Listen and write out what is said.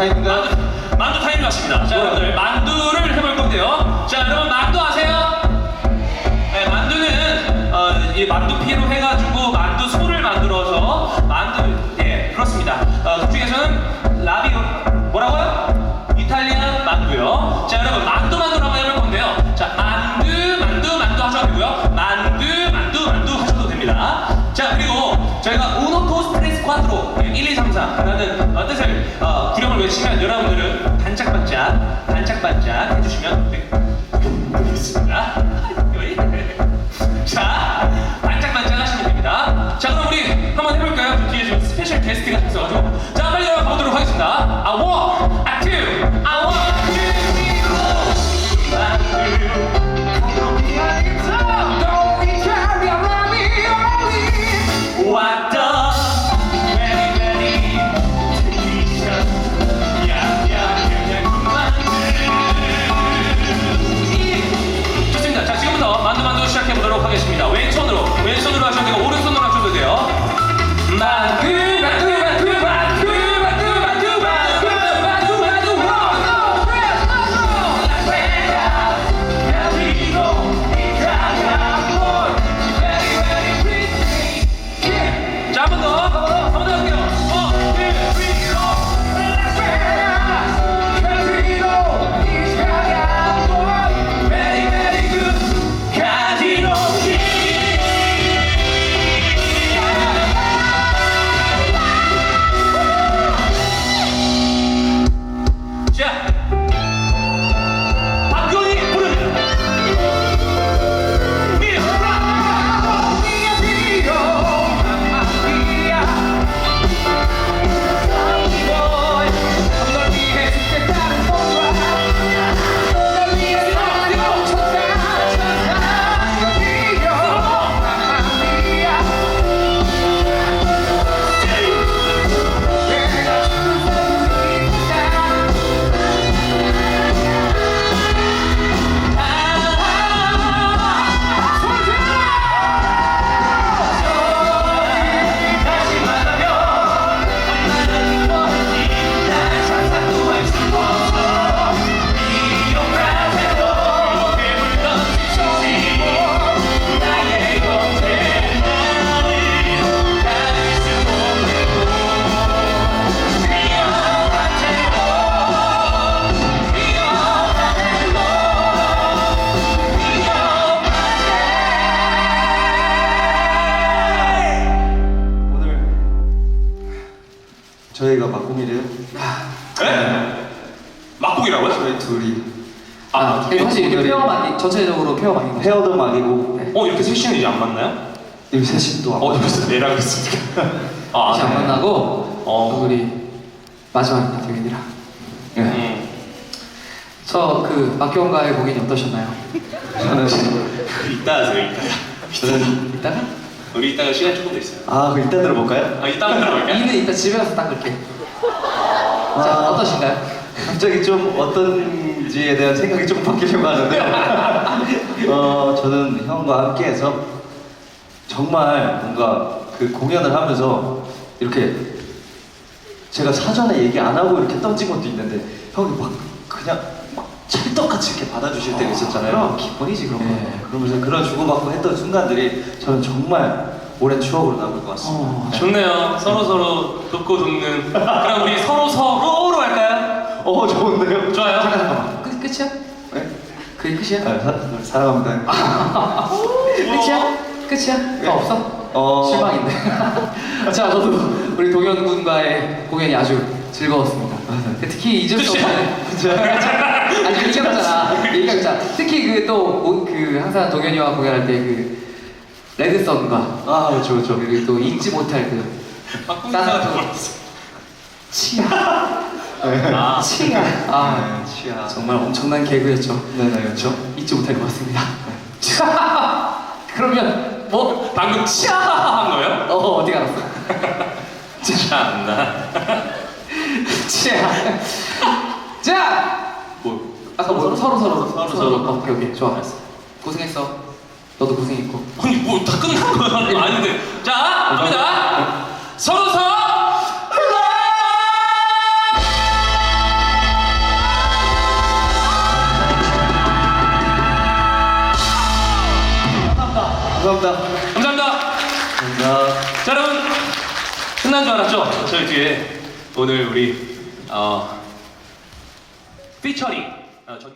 타임인가요? 만두, 만두 타임 맞습니다. 자, 여러분들 만두를 해볼 건데요. 자, 여러분 만두 아세요? 네, 만두는 어, 이 만두 피로 해가지고 Yeah. 둘이 아, 네, 사실 이렇게 페어 많이 전체적으로 페어 많이. 헤어도 막이고 어 이렇게 셋이는 이제 안 만나요? 여기 셋이 또어 벌써 내라고 했으니까 아 다시 안 네. 만나고 어. 우리 마지막입니다. 예. 음. 저그 막경가의 공연이 어떠셨나요? 저는 지금 이따 하세요 이따 저는 이따가? 우리 이따가 시간 조금 더 있어요 아 그럼 이따 들어볼까요? 아 이따 들어갈까요? 이는 이따 집에 가서 닦을게. 자, 아. 어떠신가요? 갑자기 좀 어떤지에 대한 생각이 좀 바뀌려고 하는데 어 저는 형과 함께해서 정말 뭔가 그 공연을 하면서 이렇게 제가 사전에 얘기 안 하고 이렇게 던진 것도 있는데 형이 막 그냥 막 찰떡같이 이렇게 받아주실 때가 있었잖아요. 그럼 기본이지 그런 거. 네, 그러면서 그런 주고받고 했던 순간들이 저는 정말 오랜 추억으로 남을 것 같습니다. 어, 네. 좋네요 서로 서로 돕고 돕는 그럼 우리 서로 서로로 할까요? 어 좋은데요? 좋아요 잠깐 잠깐만. 끝 끝이야? 네? 그게 끝이야? 아, 사, 사랑합니다. 끝이야? 끝이야? 네. 더 없어? 어. 실망인데. 자, 저도 우리 동현 군과의 공연이 아주 즐거웠습니다. 특히 잊을 수? 없는. 아니 괜찮잖아. 얘기가 있잖아. 특히 그또그 그 항상 동현이와 공연할 때 그 레드썬과 아 그렇죠 그렇죠. 그리고 또 잊지 못할 그 따뜻한 치아. 아 치아. 아 네, 치아. 정말 엄청난 개그였죠. 네네 그렇죠. 잊지 못할 것 같습니다. 그러면 뭐 방금 치아 한 거예요? 어 어디 갔어? 참나 치아. 자, 뭐 아까 뭐 서로 서로 서로 서로. 어, 오케이 오케이 좋아. 고생했어. 너도 고생했고. 아니 뭐 다 끝난 거 아닌데 자 갑니다 서로 감사합니다. 감사합니다. 감사합니다. 자, 여러분. 끝난 줄 알았죠? 저희 뒤에 오늘 우리, 어, 피처링. 어, 저...